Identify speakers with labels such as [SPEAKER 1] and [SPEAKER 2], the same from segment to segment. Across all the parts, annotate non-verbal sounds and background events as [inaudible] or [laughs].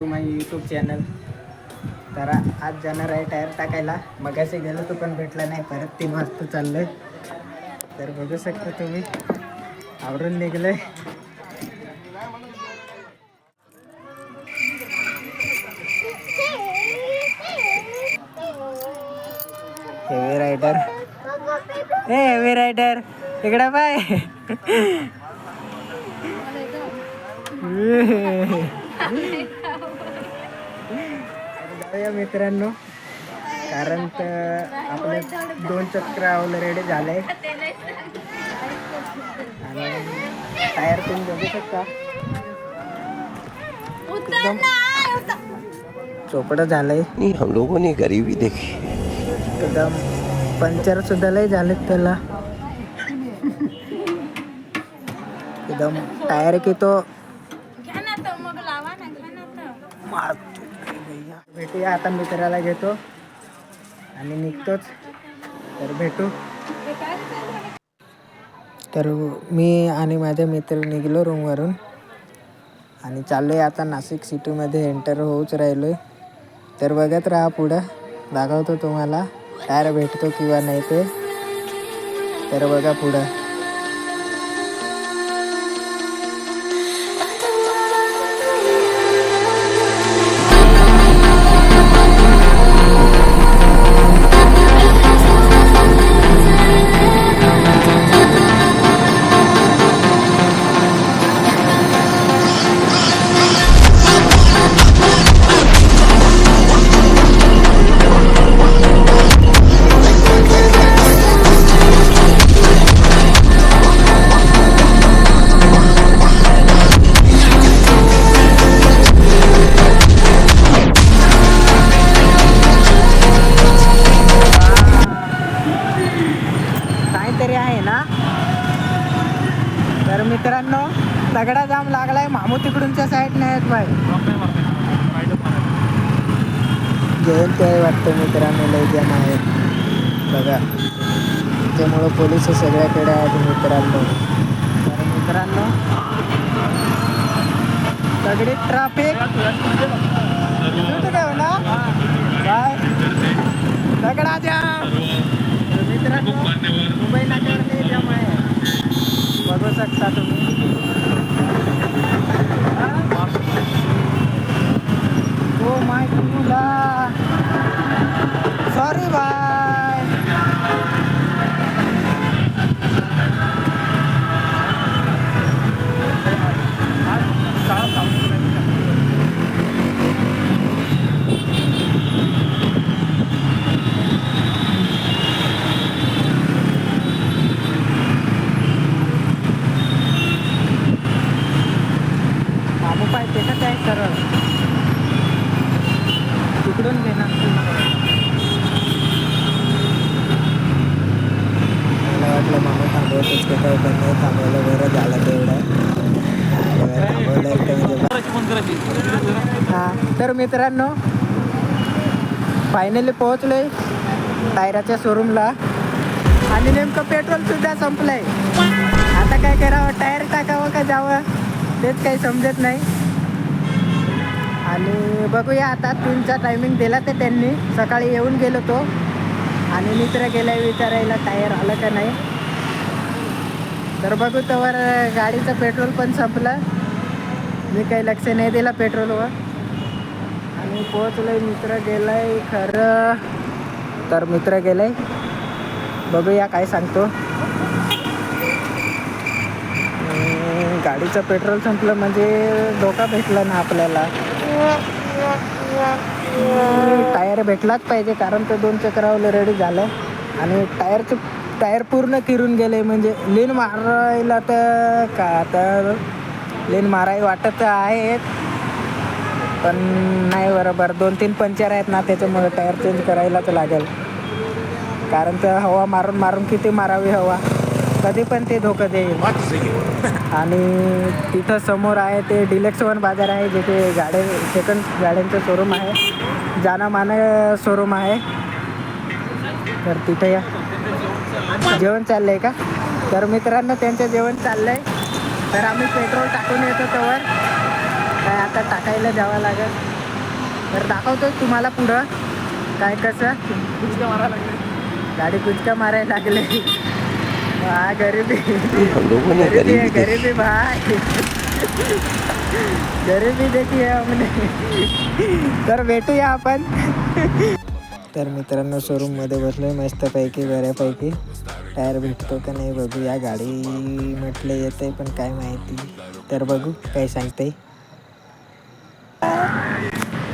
[SPEAKER 1] To my YouTube channel तर आज जाणार आहे टायर टाकायला. मगाशी गेलो तो पण भेटला नाही. परत तीन वाजता चाललोय. तर बघू शकता तुम्ही. आवरून निघलोय. हेवी रायडर ए हेवी रायडर इकडं बाय [laughs] [laughs] [laughs] जाऊया मित्रांनो. कारण तर आपले दोन चक्र ऑलरेडी झाले. आणि टायर तुम्ही बघू शकता. एकदम चोपडं झालंय.
[SPEAKER 2] नहीं हम लोगों ने गरीबी देखी।
[SPEAKER 1] एकदम पंचर सुद्धा लय झालेत त्याला. एकदम टायर की तो
[SPEAKER 3] घ्या
[SPEAKER 1] ते आता मित्राला घेतो. आणि निघतोच. तर भेटू. तर मी आणि माझे मित्र निघलो रूमवरून आणि चाललो आहे आता नाशिक सिटीमध्ये एंटर होऊच राहिलो आहे तर बघत राहा पुढं. दाखवतो तुम्हाला. टायर भेटतो किंवा नाही ते. तर बघा पुढं. मित्रांनो दगडा जाम लागलाय. मामू तिकडूनच्या साईडने आहेत बाई. जयंती आहे वाटतं मित्रांनो लय जण आहेत. बघा. त्यामुळं पोलीस सगळ्याकडे आहेत मित्रांनो. तर मित्रांनो दगडी ट्राफिक ना. बाय. दगडा जाम. तर मित्रांनो मुंबई आहे बघू शकता तुम्ही हो माय तुला सॉरी बाय मामू पाहिजे का काय सरळ तिकडून घेणार मला वाटलं मामा थांबवतच पण थांबवलं बरं झालं तेवढं. हां तर मित्रांनो फायनली पोहोचलोय टायराच्या शोरूमला आणि नेमकं पेट्रोल सुद्धा संपलंय. आता काय करावं टायर टाकावं का जावं तेच काही समजत नाही. आणि बघूया आता तीनचा टायमिंग दिला ते त्यांनी. सकाळी येऊन गेलो तो. आणि मित्र गेलाय विचारायला टायर आलं का नाही? तर बघू तवर गाडीचं पेट्रोल पण संपलं. मी काही लक्ष नाही दिलं पेट्रोलवर. आणि पोहोचलोय मित्र गेलाय खरं. तर मित्र गेलाय. बघूया काय सांगतो. गाडीचं पेट्रोल संपलं म्हणजे धोका भेटला ना आपल्याला. [laughs] टायर भेटलाच पाहिजे कारण ते दोन चक्रावर रेडी झालं. आणि टायरचं टायर पूर्ण किरून गेले म्हणजे लेन मारायला तर का आता लेन माराय वाटत आहेत पण नाही बरोबर. दोन तीन पंचर आहेत ना त्याच्यामुळे टायर चेंज करायलाच लागेल. कारण तर हवा मारून मारून किती मारावी हवा. कधी पण ते धोका देईल. [laughs] आणि तिथं समोर आहे ते डिलेक्स वन बाजार आहे जिथे गाड्या सेकंड गाड्यांचं शोरूम आहे. जाना माना शोरूम आहे. तर तिथे या. जेवण चाललंय का? तर मित्रांनो त्यांचं जेवण चाललंय. तर आम्ही पेट्रोल टाकून येतो तवर. काय आता टाकायला जावं लागेल. तर दाखवतो तुम्हाला पुढं काय कसं. गाडी कुचका मारायला लागले. हा गरीबी.
[SPEAKER 2] हम लोगों ने
[SPEAKER 1] गरीबी है
[SPEAKER 2] गरीबी. देखी
[SPEAKER 1] गरीबी भाई. गरीबी देखी है हमने तर भेटूया आपण. तर मित्रांनो शोरूममध्ये बसलो आहे मस्तपैकी बऱ्यापैकी. टायर भेटतो का नाही बघू. या गाडी म्हटलं येते पण काय माहिती. तर बघू काय सांगते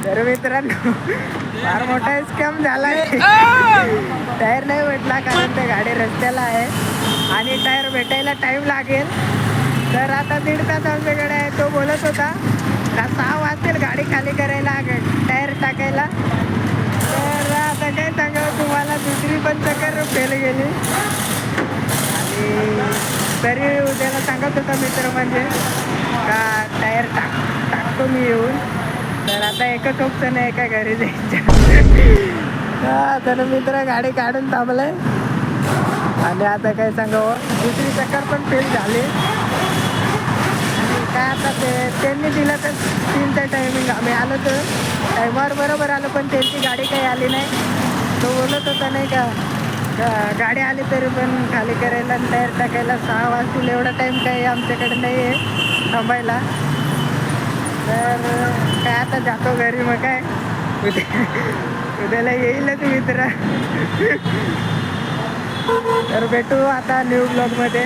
[SPEAKER 1] तर मित्रांनो फार मोठा स्कॅम झाला टायर नाही भेटला कारण ते गाडी रस्त्याला आहे. आणि टायर भेटायला टाइम लागेल. तर आता दीड तास आमच्याकडे आहे. तो बोलत होता का सहा वाजतील गाडी खाली करायला टायर टाकायला. आता काय सांगावं तुम्हाला? दुसरी पण चक्कर फेल गेली. आणि तरी उद्याला सांगत होता मित्र म्हणजे का टायर टाक टाकतो मी येऊन. तर आता एका कपचं नाही एका घरी जायचं. तर मित्र गाडी काढून थांबलाय. आणि आता काय सांगावं? दुसरी चक्कर पण फेल झाली. काय आता ते त्यांनी दिलं तर तीनचं टायमिंग आम्ही आलो तर टायमावर बरोबर आलो पण त्यांची गाडी काही आली नाही. तो बोलत होता नाही का गाडी आली तरी पण खाली करायला टायर टाकायला सहा वाजतील एवढा टाईम काही आमच्याकडे नाही आहे थांबायला. तर काय आता जातो घरी मग काय? उद्या उद्याला येईलच मित्र. तर भेटू आता न्यू ब्लॉगमध्ये